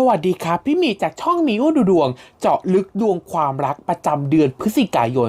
สวัสดีครับ พี่มีจากช่องมีอู้ดูดวง เจาะลึกดวงความรักประจำเดือนพฤศจิกายน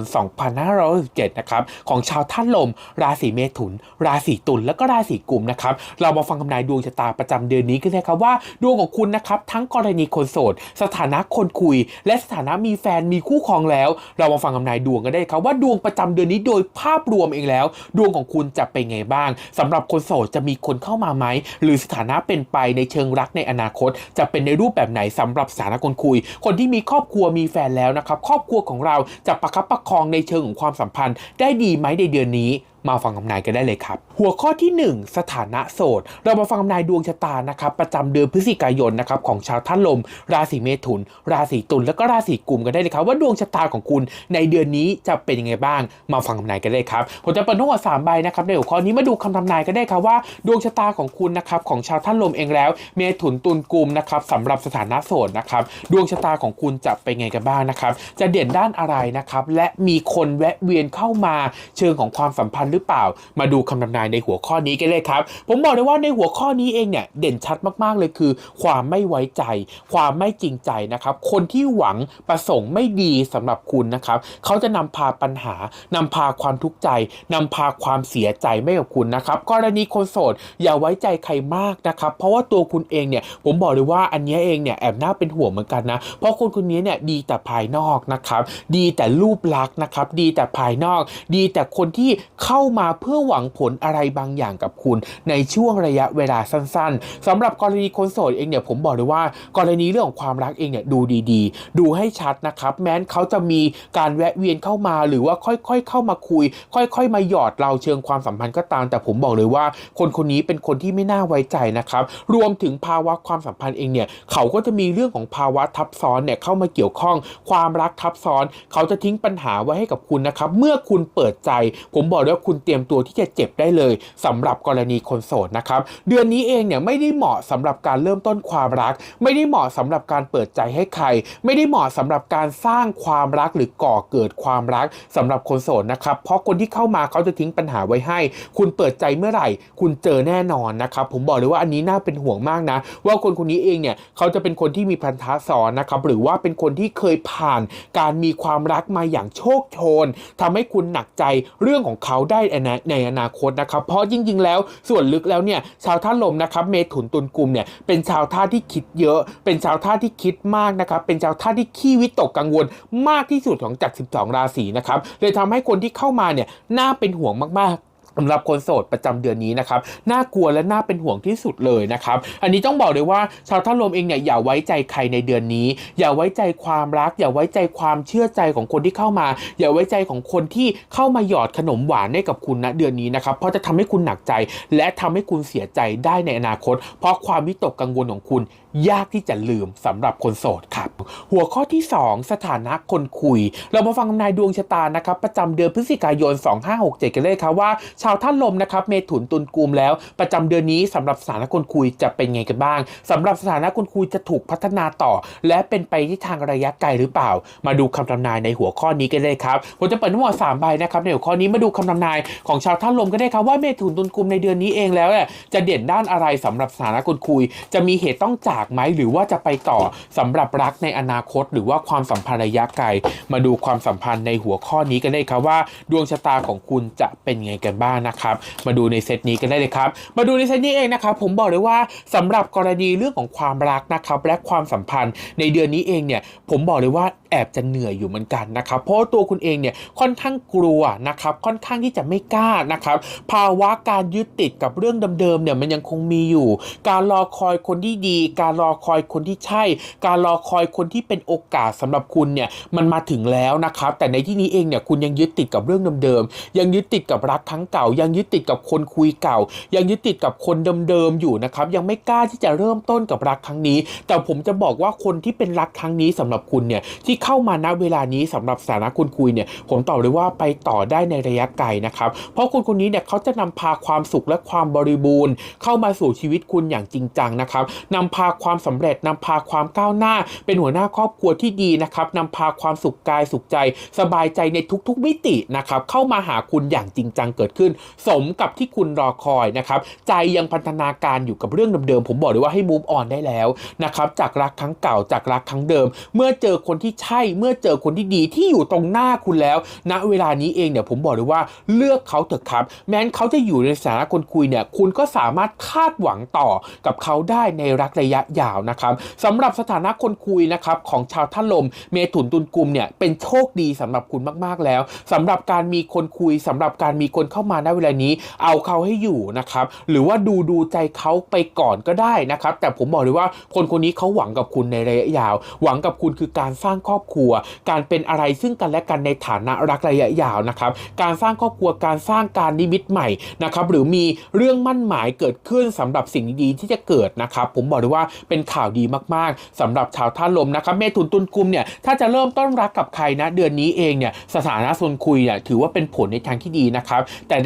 2567นะครับของชาวท่านลม ราศีเมถุน ราศีตุลและก็ราศีกุมนะครับเรามาฟังคำนายดวงชะตาประจำเดือนนี้กันเลยครับว่าดวงของคุณนะครับทั้งกรณีคนโสด สถานะคนคุย และสถานะมีแฟนมีคู่ครองแล้ว เรามาฟังคำนายดวงกันได้ครับว่าดวงประจำเดือนนี้โดยภาพรวมเองแล้ว ดวงของคุณจะเป็นไงบ้างสำหรับคนโสดจะมีคนเข้ามาไหมหรือสถานะเป็นไปในเชิงรักในอนาคต จะเป็นในรูปแบบไหนสำหรับสาระคนคุย คนที่มีครอบครัวมีแฟนแล้วนะครับ ครอบครัวของเราจะประคับประคองในเชิงของความสัมพันธ์ ได้ดีไหมในเดือนนี้มาฟังคำนายกันได้เลยครับ หัวข้อที่ 1 สถานะโสด เรามาฟังคำนายดวงชะตานะครับประจำเดือนพฤศจิกายนนะครับของชาวท่านลม ราศีเมถุน ราศีตุลแล้วก็ราศีกุมกันได้เลยครับ ว่าดวงชะตาของคุณในเดือนนี้จะเป็นยังไงบ้าง มาฟังคำนายกันได้ครับผมจะเปิดทั้งหมดสามใบนะครับในหัวข้อนี้มาดูคำทำนายกันได้ครับว่า ดวงชะตาของคุณนะครับของชาวท่านลมเองแล้ว เมถุนตุลกุมนะครับสำหรับสถานะโสดนะครับดวงชะตาของคุณจะเป็นไงกันบ้างนะครับจะเด่นด้านอะไรนะครับและมีคนแวะเวียนเข้ามาเชิงของความสัมพันธ์หรือเปล่า มาดูคำทำนายในหัวข้อนี้กันเลยครับ ผมบอกเลยว่าในหัวข้อนี้เองเนี่ยเด่นชัดมากๆเลยคือ ความไม่ไว้ใจ ความไม่จริงใจนะครับ คนที่หวังประสงค์ไม่ดีสำหรับคุณนะครับ เขาจะนำพาปัญหานำพาความทุกข์ใจนำพาความเสียใจไม่กับคุณนะครับกรณีคนโสดอย่าไว้ใจใครมากนะครับ เพราะว่าตัวคุณเองเนี่ยผมบอกเลยว่าอันนี้เองเนี่ยแอบน่าเป็นห่วงเหมือนกันนะ เพราะคนคนนี้เนี่ยดีแต่ภายนอกนะครับ ดีแต่รูปลักษณ์นะครับ ดีแต่ภายนอก ดีแต่คนที่เข้าามาเพื่อหวังผลอะไรบางอย่างกับคุณ ในช่วงระยะเวลาสั้นๆสำหรับกรณีคนโสดเองเนี่ยผมบอกเลยว่ากรณีเรื่องของความรักเองเนี่ยดูดีๆ ดูให้ชัดนะครับ แม้นเขาจะมีการแวะเวียนเข้ามาหรือว่าค่อยๆ เข้ามาคุย ค่อย ๆ มาหยอดเราเชิงความสัมพันธ์ก็ตาม แต่ผมบอกเลยว่า คนคนนี้เป็นคนที่ไม่น่าไว้ใจนะครับ รวมถึงภาวะความสัมพันธ์เองเนี่ยเขาก็จะมีเรื่องของภาวะทับซ้อนเนี่ยเข้ามาเกี่ยวข้อง ความรักทับซ้อน เขาจะทิ้งปัญหาไว้ให้กับคุณนะครับ เมื่อคุณเปิดใจ ผมบอกเลยว่าคุณเตรียมตัวที่จะเจ็บได้เลยสำหรับกรณีคนโสดนะครับเดือนนี้เองเนี่ยไม่ได้เหมาะสำหรับการเริ่มต้นความรัก ไม่ได้เหมาะสำหรับการเปิดใจให้ใคร ไม่ได้เหมาะสำหรับการสร้างความรักหรือก่อเกิดความรักสำหรับคนโสดนะครับเพราะคนที่เข้ามาเขาจะทิ้งปัญหาไว้ให้ คุณเปิดใจเมื่อไหร่ คุณเจอแน่นอนนะครับผมบอกเลยว่าอันนี้น่าเป็นห่วงมากนะ ว่าคนคนนี้เองเนี่ยเขาจะเป็นคนที่มีพันธะซ้อนนะครับหรือว่าเป็นคนที่เคยผ่านการมีความรักมาอย่างโชคโชนทำให้คุณหนักใจเรื่องของเขาได้ในอนาคตนะครับ เพราะจริงๆแล้วส่วนลึกแล้วเนี่ยชาวท่าลมนะครับเมถุนตุลกุมเนี่ยเป็นชาวท่าที่คิดเยอะ เป็นชาวท่าที่คิดมากนะครับเป็นชาวท่าที่ขี้วิตกกังวลมากที่สุดของจาก 12 ราศีนะครับเลยทำให้คนที่เข้ามาเนี่ยน่าเป็นห่วงมากๆ สำหรับคนโสดประจำเดือนนี้นะครับ น่ากลัวและน่าเป็นห่วงที่สุดเลยนะครับ อันนี้ต้องบอกเลยว่าชาวท่านลมเองเนี่ยอย่าไว้ใจใครในเดือนนี้ อย่าไว้ใจความรัก อย่าไว้ใจความเชื่อใจของคนที่เข้ามา อย่าไว้ใจของคนที่เข้ามาหยอดขนมหวานให้กับคุณนะเดือนนี้นะครับ เพราะจะทำให้คุณหนักใจ และทำให้คุณเสียใจได้ในอนาคต เพราะความวิตกกังวลของคุณยากที่จะลืมสำหรับคนโสดครับ หัวข้อที่ 2 สถานะคนคุย เรามาฟังคำนายดวงชะตานะครับประจำเดือนพฤศจิกายน 2567 กันเลยครับว่าชาวท่านลมนะครับเมถุนตุลกุมแล้ว ประจำเดือนนี้สำหรับสถานะคนคุยจะเป็นไงกันบ้างสำหรับสถานะคนคุยจะถูกพัฒนาต่อ และเป็นไปที่ทางระยะไกลหรือเปล่า มาดูคำทำนายในหัวข้อนี้กันเลยครับผมจะเปิดทั้งหมด3ใบนะครับในหัวข้อนี้มาดูคำทำนายของชาวท่านลมกันได้ครับว่าเมถุนตุลกุมในเดือนนี้เองแล้วเนี่ยจะเด่นด้านอะไรสำหรับสถานะคนคุย จะมีเหตุต้องจากไหมหรือว่าจะไปต่อสำหรับรักในอนาคต หรือว่าความสัมพันธ์ระยะไกล มาดูความสัมพันธ์ในหัวข้อนี้กันได้ครับว่า ดวงชะตาของคุณจะเป็นไงกันบ้างนะครับมาดูในเซตนี้กันได้เลยครับ มาดูในเซตนี้เองนะครับผมบอกเลยว่าสำหรับกรณีเรื่องของความรักนะครับและความสัมพันธ์ในเดือนนี้เองเนี่ยผมบอกเลยว่าแอบจะเหนื่อยอยู่เหมือนกันนะครับเพราะตัวคุณเองเนี่ยค่อนข้างกลัวนะครับค่อนข้างที่จะไม่กล้านะครับภาวะการยึดติดกับเรื่องเดิมๆเนี่ยมันยังคงมีอยู่ การรอคอยคนที่ดี การรอคอยคนที่ใช่ การรอคอยคนที่เป็นโอกาสสำหรับคุณเนี่ยมันมาถึงแล้วนะครับแต่ในที่นี้เองเนี่ยคุณยังยึดติดกับเรื่องเดิมๆยังยึดติดกับรักครั้งเก่า ยังยึดติดกับคนคุยเก่า ยังยึดติดกับคนเดิมๆอยู่นะครับยังไม่กล้าที่จะเริ่มต้นกับรักครั้งนี้ แต่ผมจะบอกว่าคนที่เป็นรักครั้งนี้สำหรับคุณเนี่ยที่เข้ามาณเวลานี้สำหรับสถานะคุณคุยเนี่ยผมตอบเลยว่าไปต่อได้ในระยะไกลนะครับ เพราะคนคนนี้เนี่ยเขาจะนำพาความสุขและความบริบูรณ์ เข้ามาสู่ชีวิตคุณอย่างจริงจังนะครับนำพาความสำเร็จนำพาความก้าวหน้า เป็นหัวหน้าครอบครัวที่ดีนะครับนำพาความสุขกายสุขใจ สบายใจในทุกๆมิตินะครับเข้ามาหาคุณอย่างจริงจังเกิดขึ้น สมกับที่คุณรอคอยนะครับใจยังพันธนาการอยู่กับเรื่องเดิมๆผมบอกเลยว่าให้ move on ได้แล้วนะครับจากรักครั้งเก่าจากรักครั้งเดิม เมื่อเจอคนที่ใช่เมื่อเจอคนที่ดีที่อยู่ตรงหน้าคุณแล้วณเวลานี้เองเนี่ยผมบอกเลยว่าเลือกเขาเถอะครับ แม้นเขาจะอยู่ในสถานะคนคุยเนี่ยคุณก็สามารถคาดหวังต่อกับเขาได้ในรักระยะยาวนะครับสำหรับสถานะคนคุยนะครับของชาวท่าลม เมถุนตุลกุมเนี่ยเป็นโชคดีสำหรับคุณมากๆแล้วสำหรับการมีคนคุยสำหรับการมีคนเข้ามาณเวลานี้ เอาเขาให้อยู่นะครับหรือว่าดูดูใจเขาไปก่อนก็ได้นะครับแต่ผมบอกเลยว่าคนคนนี้เขาหวังกับคุณในระยะยาว หวังกับคุณคือการสร้างครอบครัว การเป็นอะไรซึ่งกันและกันในฐานะรักระยะยาวนะครับการสร้างครอบครัวการสร้างการนิมิตใหม่นะครับหรือมีเรื่องมั่นหมายเกิดขึ้นสำหรับสิ่งดีๆที่จะเกิดนะครับผมบอกเลยว่าเป็นข่าวดีมากๆสำหรับชาวท่าลมนะครับเมถุนตุลกุมเนี่ยถ้าจะเริ่มต้นรักกับใครนะเดือนนี้เองเนี่ยสถานะส่วนคุยเนี่ยถือว่าเป็นผลในทางที่ดีนะครับแต่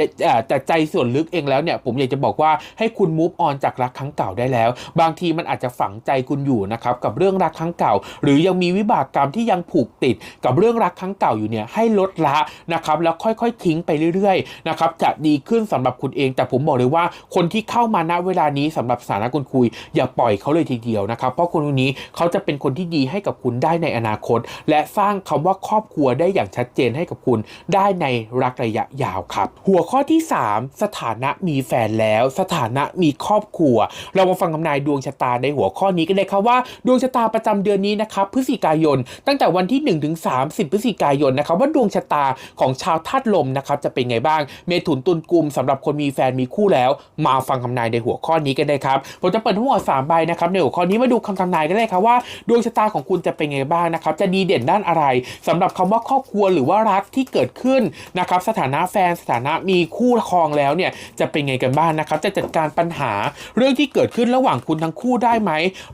แต่ใจส่วนลึกเองแล้วเนี่ยผมอยากจะบอกว่าให้คุณ move on จากรักครั้งเก่าได้แล้ว บางทีมันอาจจะฝังใจคุณอยู่นะครับกับเรื่องรักครั้งเก่า หรือยังมีวิบากกรรมที่ยังผูกติดกับเรื่องรักครั้งเก่าอยู่เนี่ยให้ลดละนะครับแล้วค่อยๆ ทิ้งไปเรื่อยๆนะครับจะดีขึ้นสำหรับคุณเอง แต่ผมบอกเลยว่าคนที่เข้ามาณเวลานี้สำหรับสถานะคุณคุย อย่าปล่อยเขาเลยทีเดียวนะครับ เพราะคนคนนี้เขาจะเป็นคนที่ดีให้กับคุณได้ในอนาคต และสร้างคำว่าครอบครัวได้อย่างชัดเจนให้กับคุณได้ในรักระยะยาวครับ หัวข้อที่ 3 สถานะมีแฟนแล้ว สถานะมีครอบครัว เรามาฟังคำนายดวงชะตาในหัวข้อนี้กันเลยครับว่า ดวงชะตาประจำเดือนนี้นะครับพฤศจิกายนตั้ง้งแต่วันที่ 1 ถึง 30 พฤศจิกายนนะครับว่าดวงชะตาของชาวธาตุลมนะครับจะเป็นไงบ้าง เมถุนตุลกุมสำหรับคนมีแฟนมีคู่แล้ว มาฟังคำนายในหัวข้อนี้กันเลยครับผมจะเปิดทั้งหมด3ใบนะครับในหัวข้อนี้มาดูคำทำนายกันเลยครับว่า ดวงชะตาของคุณจะเป็นไงบ้างนะครับจะดีเด่นด้านอะไรสำหรับคำว่าครอบครัวหรือว่ารักที่เกิดขึ้นนะครับสถานะแฟนสถานะมีคู่ครองแล้วเนี่ยจะเป็นไงกันบ้างนะครับจะจัดการปัญหาเรื่องที่เกิดขึ้นระหว่างคุณทั้งคู่ได้ไหม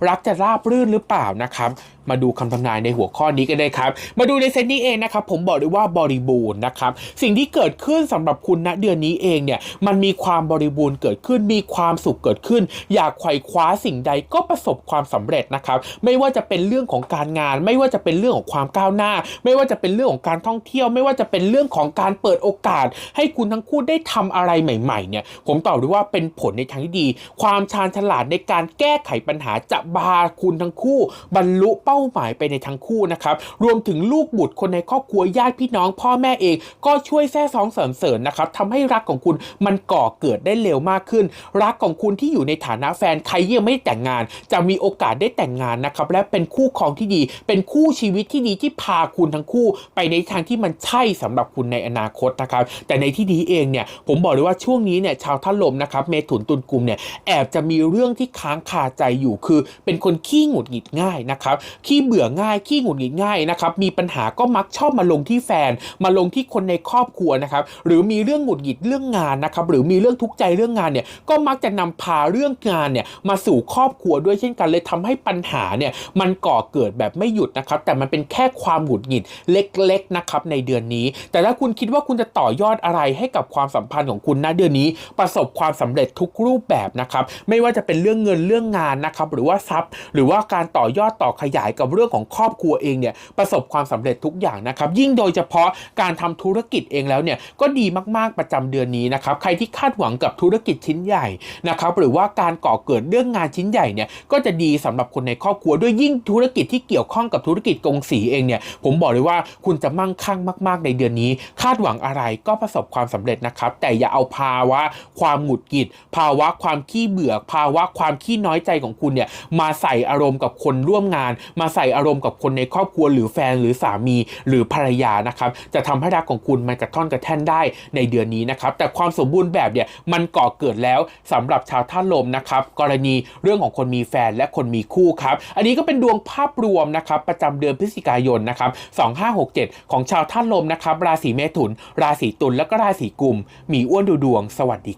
รักจะราบรื่นหรือเปล่านะครับ มาดูคำทำนายในหัวข้อนี้กันเลยครับ มาดูในเซตนี้เองนะครับ ผมบอกเลยว่าบริบูรณ์นะครับ สิ่งที่เกิดขึ้นสำหรับคุณณเดือนนี้เองเนี่ยมันมีความบริบูรณ์เกิดขึ้น มีความสุขเกิดขึ้น อยากไขว่คว้าสิ่งใดก็ประสบความสำเร็จนะครับ ไม่ว่าจะเป็นเรื่องของการงาน ไม่ว่าจะเป็นเรื่องของความก้าวหน้า ไม่ว่าจะเป็นเรื่องของการท่องเที่ยว ไม่ว่าจะเป็นเรื่องของการเปิดโอกาส ให้คุณทั้งคู่ได้ทำอะไรใหม่ๆเนี่ยผมตอบเลยว่าเป็นผลในทางที่ดี ความชาญฉลาดในการแก้ไขปัญหาจะพาคุณทั้งคู่ บรรลุเป้าาหมายไปในทั้งคู่นะครับรวมถึงลูกบุตรคนในครอบครัวญาติพี่น้องพ่อแม่เอง ก็ช่วยแท้ซองเสริมเสริญนะครับทำให้รักของคุณมันก่อเกิดได้เร็วมากขึ้น รักของคุณที่อยู่ในฐานะแฟนใครยังไม่แต่งงาน จะมีโอกาสได้แต่งงานนะครับและเป็นคู่ครองที่ดี เป็นคู่ชีวิตที่ดีที่พาคุณทั้งคู่ ไปในทางที่มันใช่สำหรับคุณในอนาคตนะครับแต่ในที่นี้เองเนี่ยผมบอกเลยว่าช่วงนี้เนี่ยชาวท่าลมนะครับเมถุนตุลกุมเนี่ยแอบจะมีเรื่องที่ค้างคาใจอยู่คือ เป็นคนขี้หงุดหงิดง่ายนะครับขี้เบื่อง่าย ขี้หงุดหงิดง่ายนะครับ มีปัญหาก็มักชอบมาลงที่แฟน มาลงที่คนในครอบครัวนะครับ หรือมีเรื่องหงุดหงิดเรื่องงานนะครับ หรือมีเรื่องทุกข์ใจเรื่องงานเนี่ย ก็มักจะนำพาเรื่องงานเนี่ยมาสู่ครอบครัวด้วยเช่นกัน เลยทำให้ปัญหาเนี่ยมันก่อเกิดแบบไม่หยุดนะครับ แต่มันเป็นแค่ความหงุดหงิดเล็กๆนะครับในเดือนนี้ แต่ถ้าคุณคิดว่าคุณจะต่อยอดอะไรให้กับความสัมพันธ์ของคุณนะเดือนนี้ ประสบความสำเร็จทุกรูปแบบนะครับ ไม่ว่าจะเป็นเรื่องเงินเรื่องงานนะครับ หรือว่าทรัพย์ หรือว่าการต่อยอดต่อขยายกับเรื่องของครอบครัวเองเนี่ยประสบความสำเร็จทุกอย่างนะครับยิ่งโดยเฉพาะการทำธุรกิจเองแล้วเนี่ยก็ดีมากๆประจำเดือนนี้นะครับใครที่คาดหวังกับธุรกิจชิ้นใหญ่นะครับหรือว่าการก่อเกิดเรื่องงานชิ้นใหญ่เนี่ยก็จะดีสำหรับคนในครอบครัวด้วยยิ่งธุรกิจที่เกี่ยวข้องกับธุรกิจกงสีเองเนี่ยผมบอกเลยว่าคุณจะมั่งคั่งมาก ๆ ในเดือนนี้ คาดหวังอะไรก็ประสบความสำเร็จนะครับแต่อย่าเอาภาวะความหงุดหงิด ภาวะความขี้เบื่อภาวะความขี้น้อยใจของคุณเนี่ยมาใส่อารมณ์กับคนร่วมงานมาใส่อารมณ์กับคนในครอบครัวหรือแฟนหรือสามีหรือภรรยานะครับจะทำให้รักของคุณมันกระท่อนกระแท่นได้ในเดือนนี้นะครับแต่ความสมบูรณ์แบบเนี่ยมันก่อเกิดแล้วสำหรับชาวท่าลมนะครับกรณีเรื่องของคนมีแฟนและคนมีคู่ครับอันนี้ก็เป็นดวงภาพรวมนะครับประจำเดือนพฤศจิกายนนะครับ2567 ของชาวท่าลมนะครับราศีเมถุน ราศีตุลและก็ราศีกุม มีอ้วนดูดวง สวัสดีครับ